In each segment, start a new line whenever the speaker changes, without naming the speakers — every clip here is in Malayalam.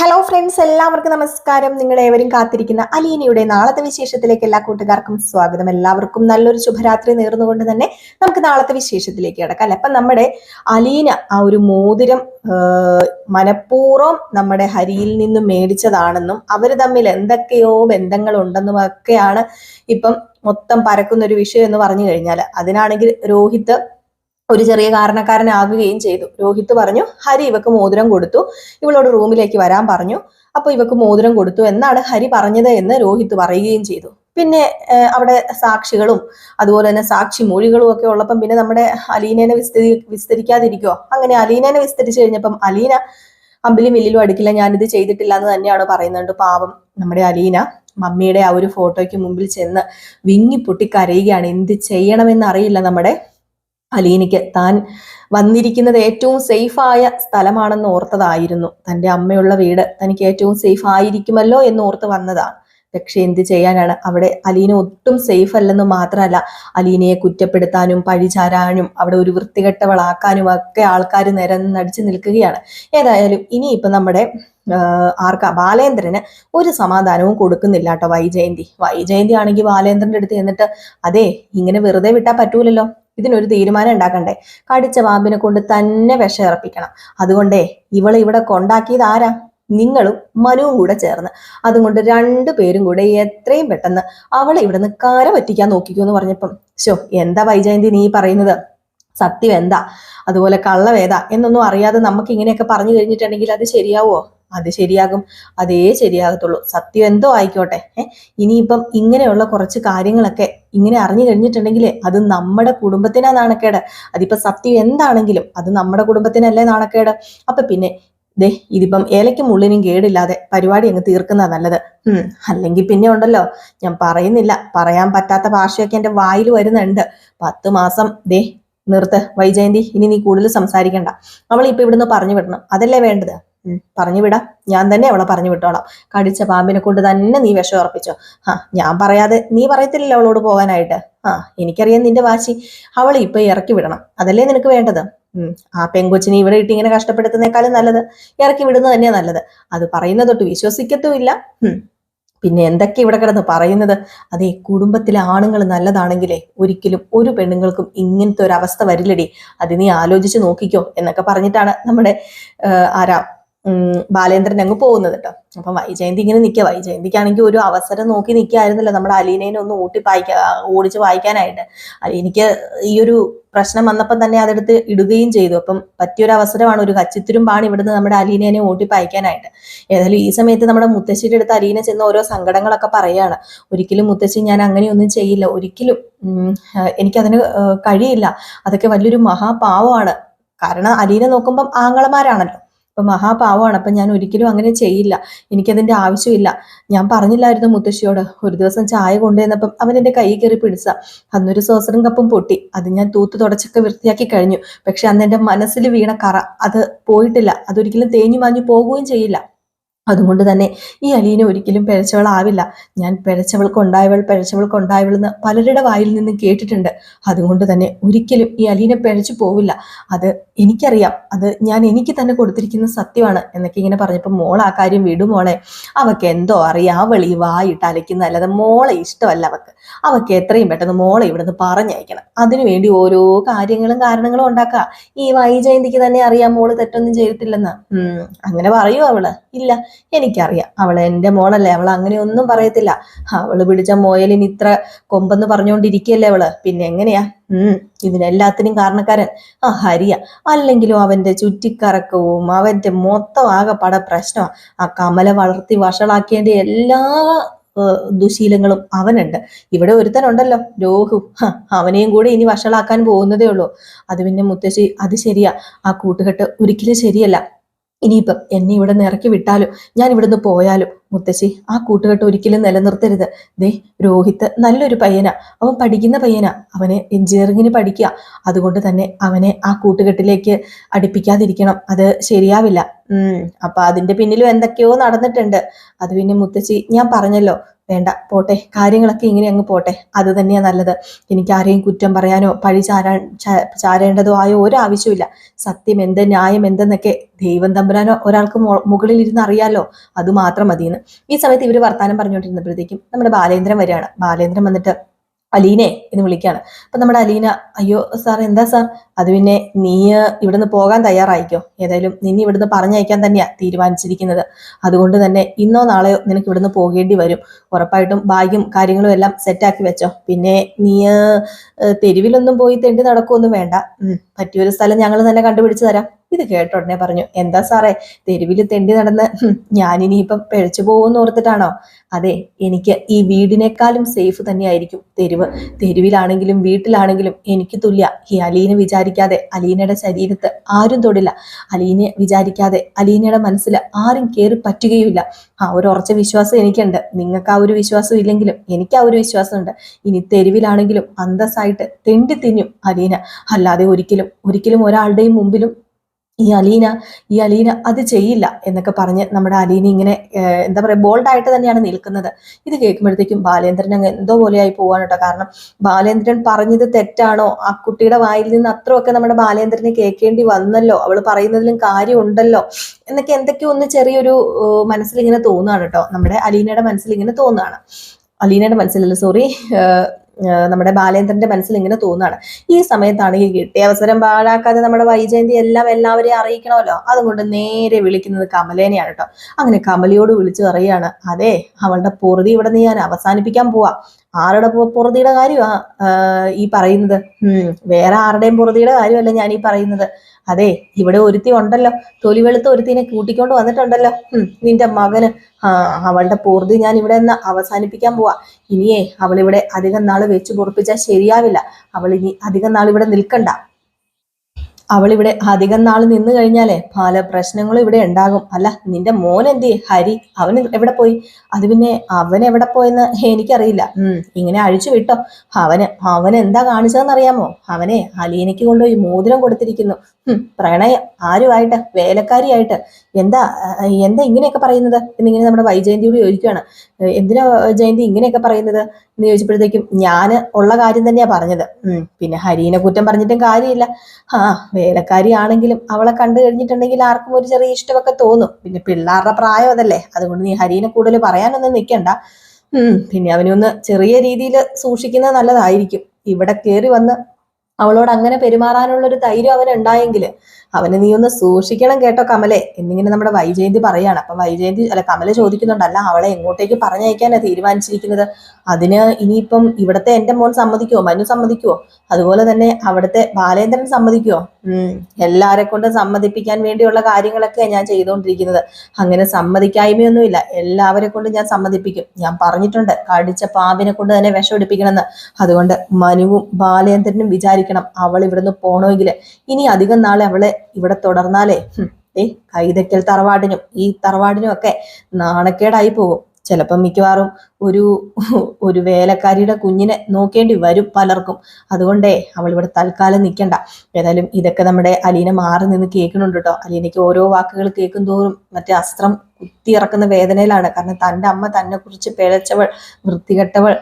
ഹലോ ഫ്രണ്ട്സ് എല്ലാവർക്കും നമസ്കാരം. നിങ്ങൾ ഏവരും കാത്തിരിക്കുന്ന അലീനയുടെ നാളത്തെ വിശേഷത്തിലേക്ക് എല്ലാ കൂട്ടുകാർക്കും സ്വാഗതം. എല്ലാവർക്കും നല്ലൊരു ശുഭരാത്രി നേർന്നുകൊണ്ട് തന്നെ നമുക്ക് നാളത്തെ വിശേഷത്തിലേക്ക് കിടക്കാം അല്ലെ? അപ്പൊ നമ്മുടെ അലീന ആ ഒരു മോതിരം മനഃപൂർവം നമ്മുടെ ഹരിയിൽ നിന്നും മേടിച്ചതാണെന്നും അവർ തമ്മിൽ എന്തൊക്കെയോ ബന്ധങ്ങളുണ്ടെന്നും ഒക്കെയാണ് ഇപ്പം മൊത്തം പരക്കുന്ന ഒരു വിഷയം എന്ന് പറഞ്ഞു കഴിഞ്ഞാൽ അതിനാണെങ്കിൽ രോഹിത് ഒരു ചെറിയ കാരണക്കാരനാകുകയും ചെയ്തു. രോഹിത് പറഞ്ഞു ഹരി ഇവക്ക് മോതിരം കൊടുത്തു. ഇവളോട് റൂമിലേക്ക് വരാൻ പറഞ്ഞു. അപ്പൊ ഇവക്ക് മോതിരം കൊടുത്തു എന്നാണ് ഹരി പറഞ്ഞത് എന്ന് രോഹിത് പറയുകയും ചെയ്തു. പിന്നെ അവിടെ സാക്ഷികളും അതുപോലെ തന്നെ സാക്ഷി മൊഴികളും ഒക്കെ ഉള്ളപ്പം പിന്നെ നമ്മുടെ അലീനേനെ വിസ്തരി വിസ്തരിക്കാതിരിക്കോ അങ്ങനെ അലീനേനെ വിസ്തരിച്ചു കഴിഞ്ഞപ്പം അലീന അമ്പിലും വില്ലിലും അടുക്കില്ല ഞാനിത് ചെയ്തിട്ടില്ല എന്ന് തന്നെയാണ് പറയുന്നുണ്ട് പാവം നമ്മുടെ അലീന മമ്മിയുടെ ആ ഒരു ഫോട്ടോയ്ക്ക് മുമ്പിൽ ചെന്ന് വിങ്ങി പൊട്ടി കരയുകയാണ് എന്ത് ചെയ്യണമെന്ന് അറിയില്ല നമ്മുടെ അലീനയ്ക്ക് താൻ വന്നിരിക്കുന്നത് ഏറ്റവും സേഫായ സ്ഥലമാണെന്ന് ഓർത്തതായിരുന്നു. തന്റെ അമ്മയുള്ള വീട് തനിക്ക് ഏറ്റവും സേഫ് ആയിരിക്കുമല്ലോ എന്ന് ഓർത്ത് വന്നതാണ്. പക്ഷെ എന്ത് ചെയ്യാനാണ്? അവിടെ അലീന ഒട്ടും സേഫ് അല്ലെന്ന് മാത്രമല്ല അലീനയെ കുറ്റപ്പെടുത്താനും പഴിചാരാനും അവിടെ ഒരു വൃത്തികെട്ടവളാക്കാനും ഒക്കെ ആൾക്കാർ നിരന്നടിച്ച് നിൽക്കുകയാണ്. ഏതായാലും ഇനിയിപ്പം നമ്മുടെ ആർക്ക? ബാലേന്ദ്രന് ഒരു സമാധാനവും കൊടുക്കുന്നില്ല കേട്ടോ വൈജയന്തി. വൈജയന്തി ആണെങ്കിൽ ബാലേന്ദ്രന്റെ അടുത്ത് ചെന്നിട്ട് അതെ ഇങ്ങനെ വെറുതെ വിട്ടാൽ പറ്റൂലല്ലോ. ഇതിനൊരു തീരുമാനം ഉണ്ടാക്കണ്ടേ? കടിച്ച പാമ്പിനെ കൊണ്ട് തന്നെ വിഷം ഇറപ്പിക്കണം. അതുകൊണ്ടേ ഇവളെ ഇവിടെ കൊണ്ടാക്കിയത് ആരാ? നിങ്ങളും മനുവും കൂടെ ചേർന്ന്. അതുകൊണ്ട് രണ്ടു പേരും കൂടെ എത്രയും പെട്ടെന്ന് അവളെ ഇവിടെ നിന്ന് കര പറ്റിക്കാൻ നോക്കിക്കോ എന്ന് പറഞ്ഞപ്പം ശോ എന്താ വൈജയന്തി നീ പറയുന്നത്? സത്യം എന്താ? അതുപോലെ കള്ളവേദ എന്നൊന്നും അറിയാതെ നമുക്ക് ഇങ്ങനെയൊക്കെ പറഞ്ഞു കഴിഞ്ഞിട്ടുണ്ടെങ്കിൽ അത് ശരിയാവോ അത് ശരിയാകും അതേ ശരിയാകത്തുള്ളൂ. സത്യം എന്തോ ആയിക്കോട്ടെ ഇനിയിപ്പം ഇങ്ങനെയുള്ള കുറച്ച് കാര്യങ്ങളൊക്കെ ഇങ്ങനെ അറിഞ്ഞു കഴിഞ്ഞിട്ടുണ്ടെങ്കിൽ അത് നമ്മുടെ കുടുംബത്തിനാ നാണക്കേട്. അതിപ്പോ സത്യം എന്താണെങ്കിലും അത് നമ്മുടെ കുടുംബത്തിനല്ലേ നാണക്കേട്. അപ്പൊ പിന്നെ ദേ ഇതിപ്പം ഏലയ്ക്കും ഉള്ളിനും കേടില്ലാതെ പരിപാടി അങ്ങ് തീർക്കുന്ന നല്ലത്. ഉം അല്ലെങ്കിൽ പിന്നെ ഉണ്ടല്ലോ ഞാൻ പറയുന്നില്ല പറയാൻ പറ്റാത്ത ഭാഷയൊക്കെ എന്റെ വായിൽ വരുന്നുണ്ട്. പത്ത് മാസം ദേ നിർത്ത് വൈജയന്തി ഇനി നീ കൂടുതൽ സംസാരിക്കണ്ട. അവൾ ഇപ്പൊ ഇവിടുന്ന് പറഞ്ഞു വിടണം. അതല്ലേ വേണ്ടത്? പറഞ്ഞു വിടാം. ഞാൻ തന്നെ അവളെ പറഞ്ഞു വിട്ടോളാം. കടിച്ച പാമ്പിനെ കൊണ്ട് തന്നെ നീ വിഷം ഉറപ്പിച്ചോ ആ ഞാൻ പറയാതെ നീ പറയത്തില്ലല്ലോ അവളോട് പോകാനായിട്ട്. ആ എനിക്കറിയാം നിന്റെ വാശി. അവൾ ഇപ്പൊ ഇറക്കി വിടണം. അതല്ലേ നിനക്ക് വേണ്ടത്? ആ പെങ്കൊച്ചിനെ ഇവിടെ ഇട്ട് ഇങ്ങനെ കഷ്ടപ്പെടുത്തുന്നേക്കാളും നല്ലത്. ഇറക്കി വിടുന്നത് തന്നെയാ നല്ലത്. അത് പറയുന്നത് തൊട്ട് വിശ്വസിക്കത്തുമില്ല പിന്നെ എന്തൊക്കെ ഇവിടെ കിടന്ന് പറയുന്നത്? അതെ കുടുംബത്തിലെ ആണുങ്ങൾ നല്ലതാണെങ്കിലേ ഒരിക്കലും ഒരു പെണ്ണുങ്ങൾക്കും ഇങ്ങനത്തെ ഒരു അവസ്ഥ വരില്ലടി. അത് നീ ആലോചിച്ച് നോക്കിക്കോ എന്നൊക്കെ പറഞ്ഞിട്ടാണ് നമ്മുടെ ആരാ ബാലേന്ദ്രൻ അങ്ങ് പോകുന്നത് കേട്ടോ അപ്പൊ വൈജയന്തി ഇങ്ങനെ നിൽക്കുക വൈജയന്തിക്കാണെങ്കിൽ ഒരു അവസരം നോക്കി നിൽക്കായിരുന്നല്ലോ നമ്മുടെ അലീനേനെ ഒന്ന് ഊട്ടി വായിക്കാ ഓടിച്ച് വായിക്കാനായിട്ട്. അലീനിക്ക് ഈ ഒരു പ്രശ്നം വന്നപ്പം തന്നെ അതെടുത്ത് ഇടുകയും ചെയ്തു. അപ്പം പറ്റിയൊരു അവസരമാണ് ഒരു കച്ചിത്തിരുമ്പാണ് ഇവിടുന്ന് നമ്മുടെ അലീനേനെ ഓട്ടി പായിക്കാനായിട്ട്. ഏതായാലും ഈ സമയത്ത് നമ്മുടെ മുത്തശ്ശിയുടെ അടുത്ത് അലീന ചെന്ന് ഓരോ സങ്കടങ്ങളൊക്കെ പറയാണ്. ഒരിക്കലും മുത്തശ്ശി ഞാൻ അങ്ങനെയൊന്നും ചെയ്യില്ല. ഒരിക്കലും എനിക്കതിന് കഴിയില്ല. അതൊക്കെ വലിയൊരു മഹാപാവമാണ് കാരണം അലീന നോക്കുമ്പം ആങ്ങളമാരാണല്ലോ. അപ്പൊ മഹാപാവമാണ്. അപ്പം ഞാൻ ഒരിക്കലും അങ്ങനെ ചെയ്യില്ല. എനിക്കതിന്റെ ആവശ്യമില്ല. ഞാൻ പറഞ്ഞില്ലായിരുന്നു മുത്തശ്ശിയോട്. ഒരു ദിവസം ചായ കൊണ്ടുവന്നപ്പം അവൻ എന്റെ കൈ കയറി പിടിച്ച. അന്നൊരു സോസറും കപ്പും പൊട്ടി. അത് ഞാൻ തൂത്ത് തുടച്ചൊക്കെ വൃത്തിയാക്കി കഴിഞ്ഞു. പക്ഷെ അന്ന് എന്റെ മനസ്സിൽ വീണ കറ. അത് പോയിട്ടില്ല. അതൊരിക്കലും തേഞ്ഞു മാഞ്ഞു പോകുകയും ചെയ്യില്ല. അതുകൊണ്ട് തന്നെ ഈ അലീന ഒരിക്കലും പിഴച്ചവളാവില്ല ഞാൻ പിഴച്ചവൾക്കുണ്ടായവൾ ഉണ്ടായവൾ പിഴച്ചവൾക്ക് ഉണ്ടായവൾ എന്ന് പലരുടെ വായിൽ നിന്നും കേട്ടിട്ടുണ്ട്. അതുകൊണ്ട് തന്നെ ഒരിക്കലും ഈ അലീന പിഴച്ചു പോവില്ല. അത് എനിക്കറിയാം. അത് ഞാൻ എനിക്ക് തന്നെ കൊടുത്തിരിക്കുന്ന സത്യമാണ് എന്നൊക്കെ ഇങ്ങനെ പറഞ്ഞപ്പോൾ മോൾ ആ കാര്യം വിടും മോളെ. അവക്ക് എന്തോ അറിയാം. അവൾ ഈ വായിട്ട് അലയ്ക്കുന്ന അല്ലാതെ മോളെ ഇഷ്ടമല്ല അവക്ക്. അവക്ക് എത്രയും പെട്ടെന്ന് മോളെ ഇവിടുന്ന് പറഞ്ഞയക്കണം. അതിനുവേണ്ടി ഓരോ കാര്യങ്ങളും കാരണങ്ങളും ഉണ്ടാക്കുക. ഈ വൈജയന്തിക്ക് തന്നെ അറിയാം മോൾ തെറ്റൊന്നും ചെയ്തിട്ടില്ലെന്ന്. അങ്ങനെ പറയൂ അവൾ? ഇല്ല. എനിക്കറിയാം. അവൾ എന്റെ മോളല്ലേ അവൾ അങ്ങനെ ഒന്നും പറയത്തില്ല. അവൾ പിടിച്ച മോയലിന് ഇത്ര കൊമ്പെന്ന് പറഞ്ഞുകൊണ്ടിരിക്കുകയല്ലേ അവൾ? പിന്നെ എങ്ങനെയാ? ഉം ഇതിനെല്ലാത്തിനും കാരണക്കാരൻ. ആ ഹരിയ. അല്ലെങ്കിലും അവന്റെ ചുറ്റിക്കറക്കവും അവന്റെ മൊത്തം ആകെപ്പാടെ പ്രശ്നമാണ് ആ കമല വളർത്തി വഷളാക്കേണ്ട എല്ലാ ദുശീലങ്ങളും അവനുണ്ട്. ഇവിടെ ഒരുത്തനുണ്ടല്ലോ രോഹു. അവനെയും കൂടെ ഇനി വഷളാക്കാൻ പോകുന്നതേ ഉള്ളൂ. അത് പിന്നെ മുത്തശ്ശി അത് ശരിയാ. ആ കൂട്ടുകെട്ട് ഒരിക്കലും ശരിയല്ല. ഇനിയിപ്പം എന്നെ ഇവിടെ നിന്ന് ഇറക്കി വിട്ടാലും ഞാൻ ഇവിടുന്ന് പോയാലും മുത്തശ്ശി ആ കൂട്ടുകെട്ട് ഒരിക്കലും നിലനിർത്തരുത്. ദേ രോഹിത്ത് നല്ലൊരു പയ്യനാ. അവൻ പഠിക്കുന്ന പയ്യനാ. അവനെ എഞ്ചിനീയറിങ്ങിന് പഠിക്കുക അതുകൊണ്ട് തന്നെ അവനെ ആ കൂട്ടുകെട്ടിലേക്ക് അടുപ്പിക്കാതിരിക്കണം. അത് ശരിയാവില്ല. അപ്പൊ അതിന്റെ പിന്നിലും എന്തൊക്കെയോ നടന്നിട്ടുണ്ട്. അത് പിന്നെ മുത്തശ്ശി ഞാൻ പറഞ്ഞല്ലോ. വേണ്ട പോട്ടെ. കാര്യങ്ങളൊക്കെ ഇങ്ങനെ അങ്ങ് പോട്ടെ. അത് തന്നെയാ നല്ലത്. എനിക്ക് ആരെയും കുറ്റം പറയാനോ പഴി ചാരാൻ ചാരേണ്ടതോ ആയോ ഒരാവശ്യമില്ല സത്യം എന്ത് ന്യായം എന്തെന്നൊക്കെ ദൈവം തമ്പുരാനോ ഒരാൾക്ക് മുകളിലിരുന്ന് അറിയാലോ. അത് മാത്രം മതിയെന്ന്. ഈ സമയത്ത് ഇവർ വർത്താനം പറഞ്ഞുകൊണ്ടിരുന്നപ്പോഴത്തേക്കും നമ്മുടെ ബാലേന്ദ്രൻ വരികയാണ്. ബാലേന്ദ്രൻ വന്നിട്ട് അലീനെ എന്ന് വിളിക്കുകയാണ്. അപ്പൊ നമ്മുടെ അലീന അയ്യോ സാർ എന്താ സാർ അത് പിന്നെ നീ ഇവിടുന്ന് പോകാൻ തയ്യാറായിക്കോ? ഏതായാലും നിന്നെ ഇവിടുന്ന് പറഞ്ഞയക്കാൻ തന്നെയാ തീരുമാനിച്ചിരിക്കുന്നത്. അതുകൊണ്ട് തന്നെ ഇന്നോ നാളെയോ നിനക്ക് ഇവിടുന്ന് പോകേണ്ടി വരും. ഉറപ്പായിട്ടും ബാഗും കാര്യങ്ങളും എല്ലാം സെറ്റാക്കി വെച്ചോ. പിന്നെ നീ തെരുവിലൊന്നും പോയി തെണ്ടി നടക്കുമൊന്നും വേണ്ട. പറ്റിയൊരു സ്ഥലം ഞങ്ങൾ തന്നെ കണ്ടുപിടിച്ചു തരാം. ഇത് കേട്ട ഉടനെ പറഞ്ഞു എന്താ സാറേ തെരുവിൽ തെണ്ടി നടന്ന് ഞാനിനിയിപ്പം പിഴച്ചു പോകുമെന്ന് ഓർത്തിട്ടാണോ? അതെ എനിക്ക് ഈ വീടിനേക്കാളും സേഫ് തന്നെയായിരിക്കും തെരുവ്. തെരുവിലാണെങ്കിലും വീട്ടിലാണെങ്കിലും എനിക്ക് തുല്യ. ഈ അലീനെ വിചാരിക്കാതെ അലീനയുടെ ശരീരത്ത് ആരും തൊടില്ല. അലീനെ വിചാരിക്കാതെ അലീനയുടെ മനസ്സിൽ ആരും കയറി പറ്റുകയുമില്ല. ആ ഒരു ഉറച്ച വിശ്വാസം എനിക്കുണ്ട്. നിങ്ങൾക്ക് ആ ഒരു വിശ്വാസം ഇല്ലെങ്കിലും എനിക്ക് ആ ഒരു വിശ്വാസമുണ്ട്. ഇനി തെരുവിലാണെങ്കിലും അന്തസ്സായിട്ട് തെണ്ടി തിന്നും അലീന. അല്ലാതെ ഒരിക്കലും ഒരിക്കലും ഒരാളുടെയും മുമ്പിലും ഈ അലീന ഈ അലീന അത് ചെയ്യില്ല എന്നൊക്കെ പറഞ്ഞ് നമ്മുടെ അലീന ഇങ്ങനെ എന്താ പറയുക ബോൾഡായിട്ട് തന്നെയാണ് നിൽക്കുന്നത്. ഇത് കേൾക്കുമ്പോഴത്തേക്കും ബാലേന്ദ്രൻ അങ്ങ് എന്തോ പോലെയായി പോവാണ് കേട്ടോ. കാരണം ബാലേന്ദ്രൻ പറഞ്ഞത് തെറ്റാണോ? ആ കുട്ടിയുടെ വായിൽ നിന്ന് അത്രയൊക്കെ നമ്മുടെ ബാലേന്ദ്രനെ കേൾക്കേണ്ടി വന്നല്ലോ. അവൾ പറയുന്നതിലും കാര്യമുണ്ടല്ലോ. എന്നൊക്കെ എന്തൊക്കെയോ ഒന്ന് ചെറിയൊരു മനസ്സിൽ ഇങ്ങനെ തോന്നുകയാണ് കേട്ടോ. നമ്മുടെ അലീനയുടെ മനസ്സിൽ ഇങ്ങനെ തോന്നുകയാണ് അലീനയുടെ മനസ്സിലല്ല സോറി നമ്മുടെ ബാലേന്ദ്രന്റെ മനസ്സിൽ ഇങ്ങനെ തോന്നുകയാണ്. ഈ സമയത്താണ് ഈ കിട്ടിയ അവസരം പാഴാക്കാതെ നമ്മുടെ വൈജയന്തി എല്ലാം എല്ലാവരെയും അറിയിക്കണമല്ലോ. അതുകൊണ്ട് നേരെ വിളിക്കുന്നത് കമലേനെയാണ് കേട്ടോ. അങ്ങനെ കമലയോട് വിളിച്ചു പറയുകയാണ് അതെ അവളുടെ പൊറുതി ഇവിടെ നീ ഞാൻ അവസാനിപ്പിക്കാൻ പോവാ. ആരുടെ പുറതിയുടെ കാര്യമാ ഈ പറയുന്നത്. ഉം വേറെ ആരുടെയും പുറതിയുടെ കാര്യമല്ല ഞാൻ ഈ പറയുന്നത്. അതെ ഇവിടെ ഒരുത്തി ഉണ്ടല്ലോ. തൊലി വെളുത്ത ഒരുത്തിനെ കൂട്ടിക്കൊണ്ട് വന്നിട്ടുണ്ടല്ലോ. ഉം നിന്റെ മകന്. ആ അവളുടെ പൂർതി ഞാൻ ഇവിടെ നിന്ന് അവസാനിപ്പിക്കാൻ പോവാ. ഇനിയേ അവളിവിടെ അധികം നാൾ വെച്ച് പൊറപ്പിച്ചാൽ ശരിയാവില്ല. അവൾ ഇനി അധികം നാൾ ഇവിടെ നിൽക്കണ്ട. അവളിവിടെ അധികം നാൾ നിന്നു കഴിഞ്ഞാലേ പല പ്രശ്നങ്ങളും ഇവിടെ ഉണ്ടാകും. അല്ല നിന്റെ മോൻ എന്തി ഹരി അവൻ എവിടെ പോയി? അത് പിന്നെ അവൻ എവിടെ പോയെന്ന് എനിക്കറിയില്ല. ഉം ഇങ്ങനെ അഴിച്ചു വിട്ടോ. അവന് അവൻ എന്താ കാണിച്ചതെന്ന് അറിയാമോ? അവനെ അലീനയ്ക്ക് കൊണ്ടുപോയി മോതിരം കൊടുത്തിരിക്കുന്നു. പ്രണയം ആരുമായിട്ട്? വേലക്കാരിയായിട്ട്. എന്താ എന്താ ഇങ്ങനെയൊക്കെ പറയുന്നത്? എന്നിങ്ങനെ നമ്മുടെ വൈജയന്തിയോട് ചോദിക്കുകയാണ് എന്തിനാ ജയന്തി ഇങ്ങനെയൊക്കെ പറയുന്നത്? എന്ന് ചോദിച്ചപ്പോഴത്തേക്കും ഞാൻ ഉള്ള കാര്യം തന്നെയാ പറഞ്ഞത്. പിന്നെ ഹരീനെ കുറ്റം പറഞ്ഞിട്ടും കാര്യമില്ല. ആ വേലക്കാരി ആണെങ്കിലും അവളെ കണ്ടു കഴിഞ്ഞിട്ടുണ്ടെങ്കിൽ ആർക്കും ഒരു ചെറിയ ഇഷ്ടമൊക്കെ തോന്നും. പിന്നെ പിള്ളേരുടെ പ്രായം അതല്ലേ. അതുകൊണ്ട് നീ ഹരീനെ കൂടുതൽ പറയാനൊന്നും നിൽക്കണ്ട ഉം പിന്നെ അവനൊന്ന് ചെറിയ രീതിയിൽ സൂക്ഷിക്കുന്നത് നല്ലതായിരിക്കും. ഇവിടെ കയറി വന്ന് അവളോട് അങ്ങനെ പെരുമാറാനുള്ള ഒരു ധൈര്യം അവൻ ഉണ്ടായെങ്കിൽ അവനെ നീ ഒന്ന് സൂക്ഷിക്കണം കേട്ടോ കമലെ. എന്നിങ്ങനെ നമ്മുടെ വൈജയന്തി പറയാണ്. അപ്പൊ വൈജയന്തി അല്ല കമല ചോദിക്കുന്നുണ്ട് അല്ല അവളെ എങ്ങോട്ടേക്ക് പറഞ്ഞയക്കാനാണ് തീരുമാനിച്ചിരിക്കുന്നത്? അതിന് ഇനിയിപ്പം ഇവിടത്തെ എന്റെ മോൻ സമ്മതിക്കുവോ? മനു സമ്മതിക്കുവോ? അതുപോലെ തന്നെ അവിടുത്തെ ബാലേന്ദ്രൻ സമ്മതിക്കുവോ? ഉം എല്ലാരെ കൊണ്ട് സമ്മതിപ്പിക്കാൻ വേണ്ടിയുള്ള കാര്യങ്ങളൊക്കെ ഞാൻ ചെയ്തുകൊണ്ടിരിക്കുന്നത് അങ്ങനെ സമ്മതിക്കായ്മയൊന്നുമില്ല. എല്ലാവരെ കൊണ്ട് ഞാൻ സമ്മതിപ്പിക്കും. ഞാൻ പറഞ്ഞിട്ടുണ്ട് കടിച്ച പാമ്പിനെ കൊണ്ട് തന്നെ വിഷം എടുപ്പിക്കണമെന്ന്. അതുകൊണ്ട് മനുവും ബാലേന്ദ്രനും വിചാരിക്കണം. അവൾ ഇവിടുന്ന് പോണമെങ്കിൽ ഇനി അധികം നാളെ അവളെ ഇവിടെ തുടർന്നാലേ ഏ കൈതക്കൽ തറവാടിനും ഈ തറവാടിനും ഒക്കെ നാണക്കേടായി പോകും. ചിലപ്പം മിക്കവാറും ഒരു ഒരു വേലക്കാരിയുടെ കുഞ്ഞിനെ നോക്കേണ്ടി വരും പലർക്കും. അതുകൊണ്ടേ അവൾ ഇവിടെ തൽക്കാലം നിൽക്കണ്ട ഏതായാലും ഇതൊക്കെ നമ്മുടെ അലീന മാറി നിന്ന് കേൾക്കുന്നുണ്ട് കേട്ടോ. അലീനയ്ക്ക് ഓരോ വാക്കുകൾ കേൾക്കും തോറും മറ്റേ അസ്ത്രം കുത്തിയിറക്കുന്ന വേദനയിലാണ്. കാരണം തന്റെ അമ്മ തന്നെ കുറിച്ച് പിഴച്ചവൾ വൃത്തികെട്ടവൾ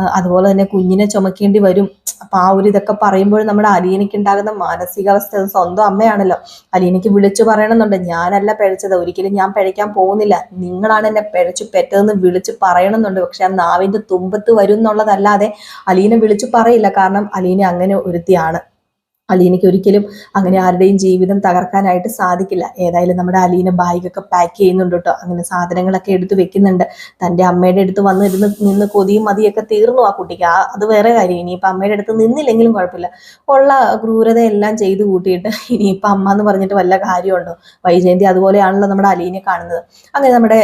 അതുപോലെ തന്നെ കുഞ്ഞിനെ ചുമക്കേണ്ടി വരും. അപ്പൊ ആ ഒരു ഇതൊക്കെ പറയുമ്പോൾ നമ്മുടെ അലീനയ്ക്ക് ഉണ്ടാകുന്ന മാനസികാവസ്ഥ സ്വന്തം അമ്മയാണല്ലോ. അലീനയ്ക്ക് വിളിച്ചു പറയണമെന്നുണ്ട്. ഞാനല്ല പിഴച്ചത്. ഒരിക്കലും ഞാൻ പിഴയ്ക്കാൻ പോകുന്നില്ല. നിങ്ങളാണ് എന്നെ പിഴച്ചു പെറ്റതെന്ന് വിളിച്ചു പറയണമെന്നുണ്ട്. പക്ഷെ ആ നാവിന്റെ തുമ്പത്ത് വരും എന്നുള്ളതല്ലാതെ അലീന വിളിച്ചു പറയില്ല. കാരണം അലീന അങ്ങനെ ഒരുത്തിയാണ്. അലീനയ്ക്ക് ഒരിക്കലും അങ്ങനെ ആരുടെയും ജീവിതം തകർക്കാനായിട്ട് സാധിക്കില്ല. ഏതായാലും നമ്മുടെ അലീന ബാഗൊക്കെ പാക്ക് ചെയ്യുന്നുണ്ട് കേട്ടോ അങ്ങനെ സാധനങ്ങളൊക്കെ എടുത്ത് വെക്കുന്നുണ്ട്. തന്റെ അമ്മയുടെ അടുത്ത് വന്നിരുന്ന് നിന്ന് കൊതിയും മതിയൊക്കെ തീർന്നു ആ കുട്ടിക്ക്. ആ അത് വേറെ കാര്യം. ഇനിയിപ്പോൾ അമ്മയുടെ അടുത്ത് നിന്നില്ലെങ്കിലും കുഴപ്പമില്ല. ഉള്ള ക്രൂരതയെല്ലാം ചെയ്ത് കൂട്ടിയിട്ട് ഇനിയിപ്പോൾ അമ്മ എന്ന് പറഞ്ഞിട്ട് വല്ല കാര്യമുണ്ടോ? വൈജയന്തി അതുപോലെയാണല്ലോ നമ്മുടെ അലീനെ കാണുന്നത്. അങ്ങനെ നമ്മുടെ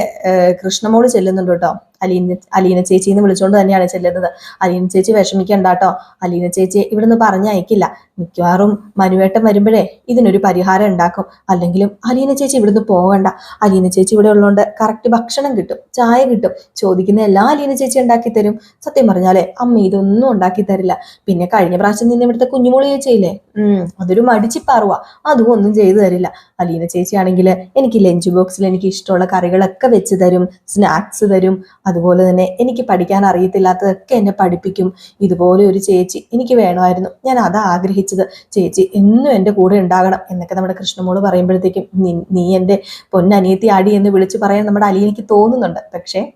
കൃഷ്ണമോട് ചെല്ലുന്നുണ്ട് കേട്ടോ അലീന അലീന ചേച്ചി എന്ന് വിളിച്ചുകൊണ്ട് തന്നെയാണ് ചെല്ലുന്നത്. അലീന ചേച്ചി വിഷമിക്കണ്ട കേട്ടോ അലീന ചേച്ചി ഇവിടുന്ന് പറഞ്ഞയക്കില്ല. മിക്കവാറും മനുവേട്ടം വരുമ്പോഴേ ഇതിനൊരു പരിഹാരം ഉണ്ടാക്കും. അല്ലെങ്കിലും അലീന ചേച്ചി ഇവിടുന്ന് പോകണ്ട അലീന ചേച്ചി ഇവിടെ ഉള്ളതുകൊണ്ട് കറക്റ്റ് ഭക്ഷണം കിട്ടും ചായ കിട്ടും. ചോദിക്കുന്ന എല്ലാ അലീന ചേച്ചി ഉണ്ടാക്കി തരും. സത്യം പറഞ്ഞാലേ അമ്മ ഇതൊന്നും ഉണ്ടാക്കി തരില്ല. പിന്നെ കഴിഞ്ഞ പ്രാവശ്യം നിന്ന് ഇവിടുത്തെ കുഞ്ഞുമോളി ചേച്ചിയില്ലേ? ഉം അതൊരു മടിച്ചിപ്പാറുക അതും ഒന്നും ചെയ്തു തരില്ല. അലീന ചേച്ചി ആണെങ്കിൽ എനിക്ക് ലഞ്ച് ബോക്സിൽ എനിക്ക് ഇഷ്ടമുള്ള കറികളൊക്കെ വെച്ച് തരും സ്നാക്സ് തരും. അതുപോലെ തന്നെ എനിക്ക് പഠിക്കാൻ അറിയത്തില്ലാത്തതൊക്കെ എന്നെ പഠിപ്പിക്കും. ഇതുപോലെ ഒരു ചേച്ചി എനിക്ക് വേണമായിരുന്നു. ഞാൻ അത് ആഗ്രഹിച്ചത്. ചേച്ചി എന്നും എന്റെ കൂടെ ഉണ്ടാകണം എന്നൊക്കെ നമ്മുടെ കൃഷ്ണമോൾ പറയുമ്പോഴത്തേക്കും നീ- എന്റെ പൊന്നനിയത്തി അടി എന്ന് വിളിച്ച് പറയാൻ നമ്മുടെ അലീനയ്ക്ക് തോന്നുന്നുണ്ട്. പക്ഷേ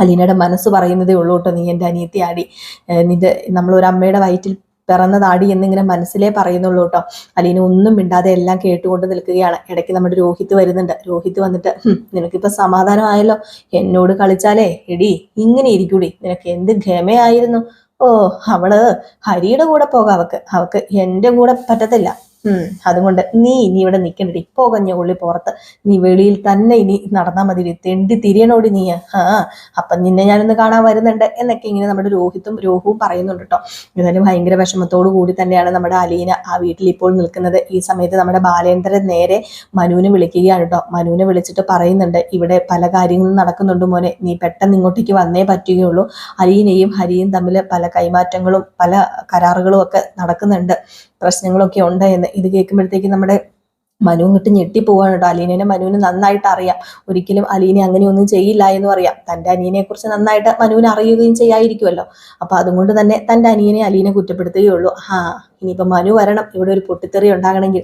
അലീനയുടെ മനസ്സ് പറയുന്നതേ ഉള്ളൂ കേട്ടോ നീ എന്റെ അനിയത്തി ആടി. നിന്റെ നമ്മളൊരു അമ്മയുടെ വയറ്റിൽ പിറന്നതാടി എന്നിങ്ങനെ മനസ്സിലേ പറയുന്നുള്ളൂ കേട്ടോ. അലീന ഒന്നും മിണ്ടാതെ എല്ലാം കേട്ടുകൊണ്ട് നിൽക്കുകയാണ്. ഇടയ്ക്ക് നമ്മുടെ രോഹിത് വരുന്നുണ്ട്. രോഹിത് വന്നിട്ട് "ഹും, നിനക്കിപ്പോ സമാധാനമായല്ലോ. എന്നോട് കളിച്ചാലേ? എടി ഇങ്ങനെ ഇരിക്കൂടി. നിനക്ക് എന്ത് ഗമയായിരുന്നു ഓ അവൾ ഹരിയുടെ കൂടെ പോകാം അവക്ക്. അവക്ക് എന്റെ കൂടെ പറ്റത്തില്ല. അതുകൊണ്ട് നീ ഇനി ഇവിടെ നിൽക്കണ്ടടി പോകഞ്ഞ ഉള്ളി പുറത്ത്. നീ വെളിയിൽ തന്നെ ഇനി നടന്നാൽ മതി. തെണ്ടി തിരിയണോടി നീ. ആ അപ്പൊ നിന്നെ ഞാനൊന്ന് കാണാൻ വരുന്നുണ്ട് എന്നൊക്കെ ഇങ്ങനെ നമ്മുടെ രോഹിത്തും രോഹവും പറയുന്നുണ്ട് കേട്ടോ എന്നാലും ഭയങ്കര വിഷമത്തോടു കൂടി തന്നെയാണ് നമ്മുടെ അലീന ആ വീട്ടിൽ ഇപ്പോൾ നിൽക്കുന്നത്. ഈ സമയത്ത് നമ്മുടെ ബാലേന്ദ്രൻ നേരെ മനുവിനെ വിളിക്കുകയാണ് കേട്ടോ മനുവിനെ വിളിച്ചിട്ട് പറയുന്നുണ്ട് ഇവിടെ പല കാര്യങ്ങളും നടക്കുന്നുണ്ട് മോനെ. നീ പെട്ടെന്ന് ഇങ്ങോട്ടേക്ക് വന്നേ പറ്റുകയുള്ളൂ. അലീനയും ഹരിയും തമ്മിൽ പല കൈമാറ്റങ്ങളും പല കരാറുകളും ഒക്കെ നടക്കുന്നുണ്ട്. പ്രശ്നങ്ങളൊക്കെ ഉണ്ട് എന്ന് ഇത് കേൾക്കുമ്പോഴത്തേക്ക് നമ്മുടെ മനു ഇങ്ങോട്ട് ഞെട്ടിപ്പോവാണ് കേട്ടോ. അലീനനെ മനുവിന് നന്നായിട്ട് അറിയാം. ഒരിക്കലും അലീനെ അങ്ങനെയൊന്നും ചെയ്യില്ല എന്ന് അറിയാം തന്റെ അനിയനെ കുറിച്ച് നന്നായിട്ട് മനുവിന് അറിയുകയും ചെയ്യായിരിക്കുമല്ലോ. അപ്പൊ അതുകൊണ്ട് തന്നെ തന്റെ അനിയനെ അലീനെ കുറ്റപ്പെടുത്തുകയുള്ളൂ. ആ ഇനിയിപ്പോ മനു വരണം. ഇവിടെ ഒരു പൊട്ടിത്തെറി ഉണ്ടാകണമെങ്കിൽ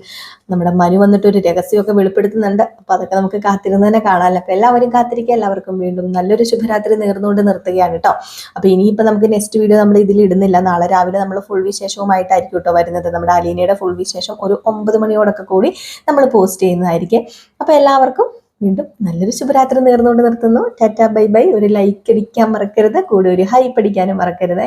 നമ്മുടെ മനു വന്നിട്ട് ഒരു രഹസ്യമൊക്കെ വെളിപ്പെടുത്തുന്നുണ്ട്. അപ്പൊ അതൊക്കെ നമുക്ക് കാത്തിരുന്ന് തന്നെ കാണാമല്ലോ. അപ്പോൾ എല്ലാവരും കാത്തിരിക്കുക. എല്ലാവർക്കും വീണ്ടും നല്ലൊരു ശുഭരാത്രി നേർന്നുകൊണ്ട് നിർത്തുകയാണ് കേട്ടോ. അപ്പോൾ ഇനിയിപ്പോൾ നമുക്ക് നെക്സ്റ്റ് വീഡിയോ നമ്മൾ ഇതിൽ ഇടുന്നില്ല. നാളെ രാവിലെ നമ്മൾ ഫുൾ വിശേഷവുമായിട്ടായിരിക്കും കേട്ടോ വരുന്നത്. നമ്മുടെ അലീനയുടെ ഫുൾ വിശേഷം ഒരു ഒമ്പത് മണിയോടൊക്കെ കൂടി നമ്മൾ പോസ്റ്റ് ചെയ്യുന്നതായിരിക്കും. അപ്പോൾ എല്ലാവർക്കും വീണ്ടും നല്ലൊരു ശുഭരാത്രി നേർന്നുകൊണ്ട് നിർത്തുന്നു. Tata bye bye. ഒരു ലൈക്ക് അടിക്കാൻ മറക്കരുത്. കൂടെ ഒരു ഹൈപ്പ് അടിക്കാനും മറക്കരുത്.